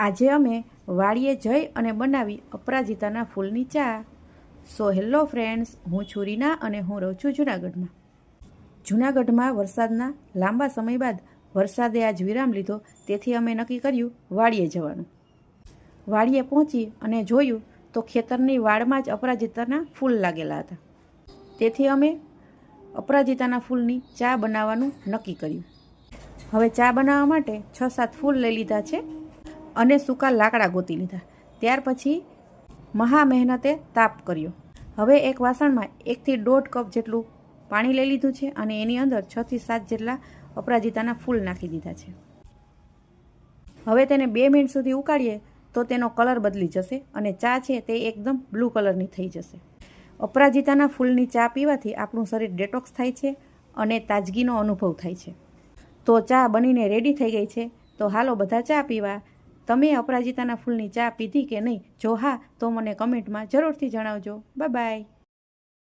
આજે અમે વાડીએ જઈ અને બનાવી અપરાજિતાના ફૂલની ચા. સો હેલો ફ્રેન્ડ્સ હું છું અને હું રહું છું જૂનાગઢમાં. જૂનાગઢમાં વરસાદના લાંબા સમય બાદ વરસાદે આજ વિરામ લીધો, તેથી અમે નક્કી કર્યું વાડીએ જવાનું. વાડીએ પહોંચી અને જોયું તો ખેતરની વાડમાં જ અપરાજિતાના ફૂલ લાગેલા હતા. તેથી અમે અપરાજિતાના ફૂલની ચા બનાવવાનું નક્કી કર્યું. હવે ચા બનાવવા માટે છ સાત ફૂલ લઈ લીધા છે. અને સૂકા લાકડા ગોતી લીધા. ત્યાર પછી મહા મહેનતે તાપ કર્યો. હવે એક વાસણમાં એકથી દોઢ કપ જેટલું પાણી લઈ લીધું છે અને એની અંદર છથી સાત જેટલા અપરાજિતાના ફૂલ નાખી દીધા છે. હવે તેને બે મિનિટ સુધી ઉકાળીએ તો તેનો કલર બદલી જશે અને ચા છે તે એકદમ બ્લુ કલરની થઈ જશે. અપરાજિતાના ફૂલની ચા પીવાથી આપણું શરીર ડેટોક્સ થાય છે અને તાજગીનો અનુભવ થાય છે. તો ચા બનીને રેડી થઈ ગઈ છે. તો હાલો બધા ચા પીવા. તમે અપરાજિતાના ફૂલની ચા પીધી કે નહીં? જો હા, તો મને કમેન્ટમાં જરૂરથી જણાવજો. Bye bye.